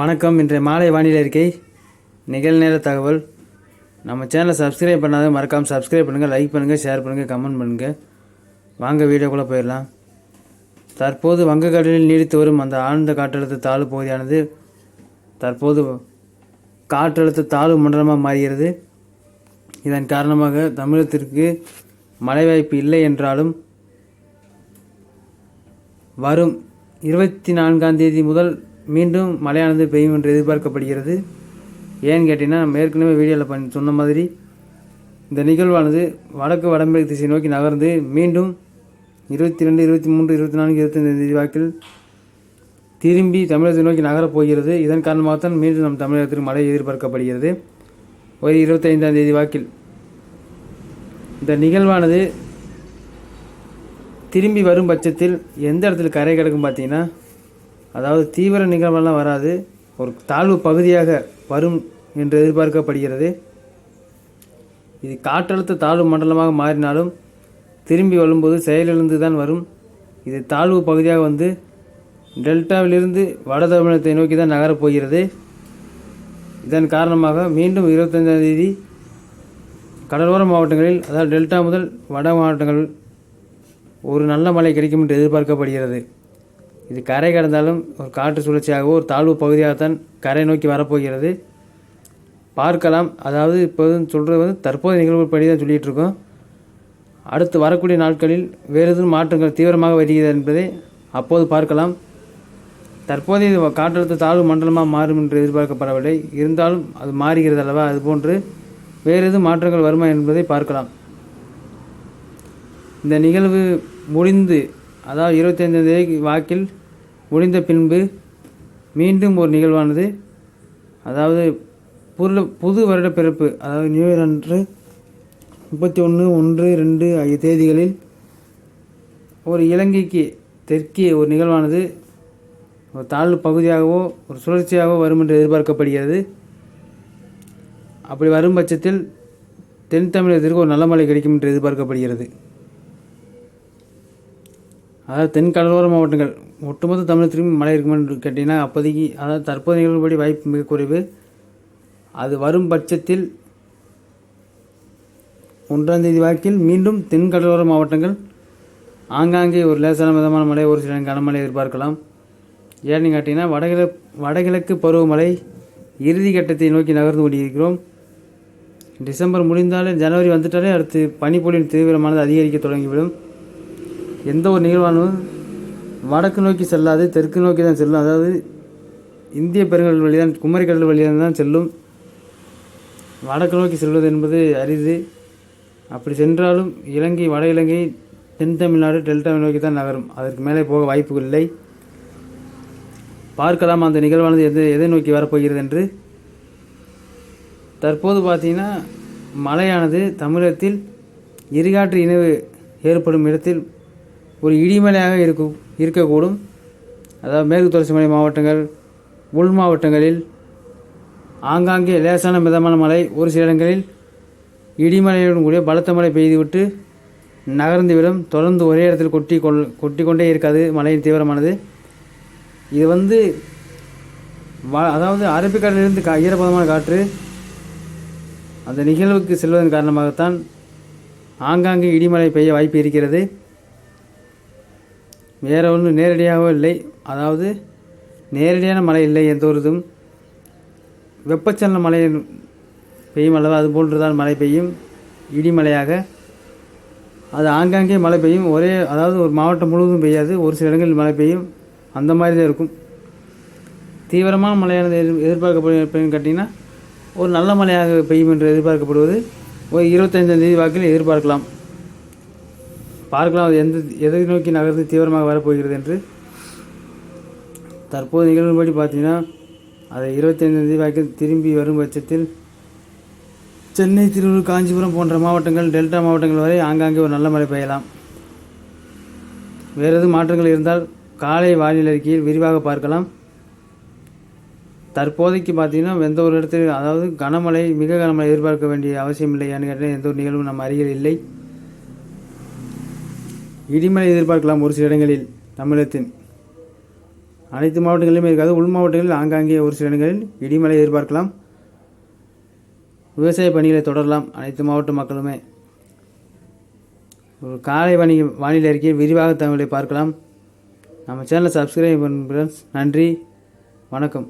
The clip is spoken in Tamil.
வணக்கம். இன்றைய மாலை வானிலை இருக்கை நிகழ்நேர தகவல். நம்ம சேனலை சப்ஸ்கிரைப் பண்ணாத மறக்காமல் சப்ஸ்கிரைப் பண்ணுங்கள் லைக் பண்ணுங்கள் ஷேர் பண்ணுங்கள் கமெண்ட் பண்ணுங்கள் வாங்க வீடியோக்குள்ளே போயிடலாம். தற்போது வங்கக்கடலில் நீடித்து வரும் அந்த ஆழ்ந்த காற்றழுத்த தாழ்வு பகுதியானது தற்போது காற்றழுத்த தாழ்வு மண்டலமாக மாறுகிறது. இதன் காரணமாக தமிழகத்திற்கு மழை வாய்ப்பு இல்லை என்றாலும் வரும் இருபத்தி நான்காம் தேதி முதல் மீண்டும் மழையானது பெய்யும் என்று எதிர்பார்க்கப்படுகிறது. ஏன்னு கேட்டிங்கன்னா நம்ம ஏற்கனவே வீடியோவில் பண்ணி சொன்ன மாதிரி இந்த நிகழ்வானது வடக்கு வடமேற்கு திசை நோக்கி நகர்ந்து மீண்டும் இருபத்தி ரெண்டு இருபத்தி மூன்று இருபத்தி நான்கு இருபத்தைந்து தேதி வாக்கில் திரும்பி தமிழகத்தை நோக்கி நகரப் போகிறது. இதன் காரணமாகத்தான் மீண்டும் நம் தமிழகத்திற்கு மழை எதிர்பார்க்கப்படுகிறது. ஒரு இருபத்தைந்தாம் தேதி வாக்கில். இந்த நிகழ்வானது திரும்பி வரும் பட்சத்தில் எந்த இடத்துல கரை கிடக்கும் பார்த்தீங்கன்னா அதாவது தீவிர நிகழ்வெல்லாம் வராது. ஒரு தாழ்வு பகுதியாக வரும் என்று எதிர்பார்க்கப்படுகிறது. இது காற்றழுத்த தாழ்வு மண்டலமாக மாறினாலும் திரும்பி வரும்போது செயலிழந்து தான் வரும். இது தாழ்வு பகுதியாக வந்து டெல்டாவிலிருந்து வட தமிழகத்தை நோக்கி தான் நகரப்போகிறது இதன் காரணமாக மீண்டும் இருபத்தஞ்சாம் தேதி கடலோர மாவட்டங்களில் அதாவது டெல்டா முதல் வட மாவட்டங்கள் ஒரு நல்ல மழை கிடைக்கும் என்று எதிர்பார்க்கப்படுகிறது. இது கரை கடந்தாலும் ஒரு காற்று சுழற்சியாகவோ ஒரு தாழ்வு பகுதியாகத்தான் கரை நோக்கி வரப்போகிறது. பார்க்கலாம். அதாவது இப்போது சொல்கிறது வந்து தற்போதைய நிகழ்வு படி தான் சொல்லிகிட்டு இருக்கோம் அடுத்து வரக்கூடிய நாட்களில் வேறு எதுவும் மாற்றங்கள் தீவிரமாக வருகிறது என்பதை அப்போது பார்க்கலாம். தற்போதைய இது காற்றழுத்த தாழ்வு மண்டலமாக மாறும் என்று எதிர்பார்க்கப்படவில்லை. இருந்தாலும் அது மாறுகிறது அல்லவா? அதுபோன்று வேறு எதுவும் மாற்றங்கள் வருமா என்பதை பார்க்கலாம். இந்த நிகழ்வு முடிந்து அதாவது இருபத்தைந்தாம் தேதி வாக்கில் முடிந்த பின்பு மீண்டும் ஒரு நிகழ்வானது. அதாவது புது புது வருட பிறப்பு அதாவது நியூ இயர் அன்று முப்பத்தி ஒன்று ஒன்று ரெண்டு ஆகிய தேதிகளில் ஒரு இலங்கைக்கு தெற்கே ஒரு நிகழ்வானது. ஒரு தாழ்வு பகுதியாகவோ ஒரு சுழற்சியாகவோ வரும் என்று எதிர்பார்க்கப்படுகிறது. அப்படி வரும் பட்சத்தில் தென் தமிழகத்திற்கு ஒரு நல்ல மழை கிடைக்கும் என்று எதிர்பார்க்கப்படுகிறது. அதாவது தென் கடலோர மாவட்டங்கள். ஒட்டுமொத்த தமிழகத்திலும் மழை இருக்குமென்று கேட்டிங்கன்னா அப்போதைக்கு அதாவது தற்போதைய நிகழ்வுபடி வாய்ப்பு மிக குறைவு. அது வரும் பட்சத்தில் ஒன்றாம் தேதி வாக்கில் மீண்டும் தென் கடலோர மாவட்டங்கள் ஆங்காங்கே ஒரு லேசான மிதமான மழை ஒரு சில கனமழை எதிர்பார்க்கலாம். ஏன்னு கேட்டிங்கன்னா வடகிழக்கு வடகிழக்கு பருவமழை இறுதி கட்டத்தை நோக்கி நகர்ந்து கொண்டிருக்கிறோம். டிசம்பர் முடிந்தாலே ஜனவரி வந்துட்டாலே அடுத்து பனிப்பொழிவின் தீவிரமானது அதிகரிக்க தொடங்கிவிடும். எந்த ஒரு நிகழ்வானும் வடக்கு நோக்கி செல்லாது தெற்கு நோக்கி தான் செல்லும். அதாவது இந்திய பெருங்கடல் வழி தான் குமரிக்கடல் வழியாக தான் செல்லும். வடக்கு நோக்கி செல்வது என்பது அரிது. அப்படி சென்றாலும் இலங்கை வட இலங்கை தென் தமிழ்நாடு டெல்டா நோக்கி தான் நகரும். அதற்கு மேலே போக வாய்ப்புகள் இல்லை. பார்க்கலாம் அந்த நிகழ்வானது எது எதை நோக்கி வரப்போகிறது என்று. தற்போது பார்த்திங்கன்னா மழையானது தமிழகத்தில் இருகாற்று இணைவு ஏற்படும் இடத்தில் ஒரு இடிமலையாக இருக்கும் இருக்கக்கூடும். அதாவது மேற்கு தொடர்ச்சி மலை மாவட்டங்கள் உள் மாவட்டங்களில் ஆங்காங்கே லேசான மிதமான மழை ஒரு சில இடங்களில் இடிமலையுடன் கூடிய பலத்த மழை பெய்துவிட்டு நகர்ந்துவிடும். தொடர்ந்து ஒரே இடத்தில் கொட்டி கொள் கொட்டி கொண்டே இருக்காது மழையின் தீவிரமானது. இது வந்து வ அதாவது அரபிக்கடலிலிருந்து கா ஈரப்பதமான காற்று அந்த நிகழ்வுக்கு செல்வதன் காரணமாகத்தான் ஆங்காங்கே இடிமழை பெய்ய வாய்ப்பு இருக்கிறது. வேற ஒன்றும் நேரடியாகவோ இல்லை. அதாவது நேரடியான மழை இல்லை எந்த ஒரு இதுவும் வெப்பச்சலன மழை பெய்யும் அல்லவா அது போன்றுதான் மழை பெய்யும். இடிமலையாக அது ஆங்காங்கே மழை பெய்யும். ஒரே அதாவது ஒரு மாவட்டம் முழுவதும் பெய்யாது. ஒரு சில இடங்களில் மழை பெய்யும். அந்த மாதிரி தான் இருக்கும். தீவிரமான மழையானது எதிர் எதிர்பார்க்கப்படுன்னு கேட்டிங்கன்னா ஒரு நல்ல மழையாக பெய்யும் என்று எதிர்பார்க்கப்படுவது ஒரு இருபத்தஞ்சாந்தேதி தேதி வாக்கில் எதிர்பார்க்கலாம். பார்க்கலாம் அது எந்த எதை நோக்கி நகர்ந்து தீவிரமாக வரப்போகிறது என்று. தற்போது நிகழ்வுபடி பார்த்தீங்கன்னா அதை இருபத்தைந்தாம் தேதி வாக்கில் திரும்பி வரும் பட்சத்தில் சென்னை திருவள்ளூர் காஞ்சிபுரம் போன்ற மாவட்டங்கள் டெல்டா மாவட்டங்கள் வரை ஆங்காங்கே ஒரு நல்ல மழை பெய்யலாம். வேறு எதுவும் மாற்றங்கள் இருந்தால் காலை வானிலை அறிக்கையில் விரிவாக பார்க்கலாம். தற்போதைக்கு பார்த்தீங்கன்னா எந்த ஒரு இடத்துல அதாவது கனமழை மிக கனமழை எதிர்பார்க்க வேண்டிய அவசியம் இல்லை ஏன்னு கேட்டால் எந்த ஒரு நிகழ்வும் நம்ம அருகில் இல்லை. இடிமலை எதிர்பார்க்கலாம் ஒரு சில இடங்களில் தமிழகத்தின் அனைத்து மாவட்டங்களிலும் இருக்காது. உள் மாவட்டங்களில் ஆங்காங்கே ஒரு சில இடங்களில் இடிமலை எதிர்பார்க்கலாம். விவசாய பணிகளை தொடரலாம். அனைத்து மாவட்ட மக்களுமே ஒரு காலை வணி வானிலை அறிக்கையில் விரிவாக தகவலை பார்க்கலாம். நம்ம சேனலை சப்ஸ்கிரைப் பண்ணுறேன் நன்றி. வணக்கம்.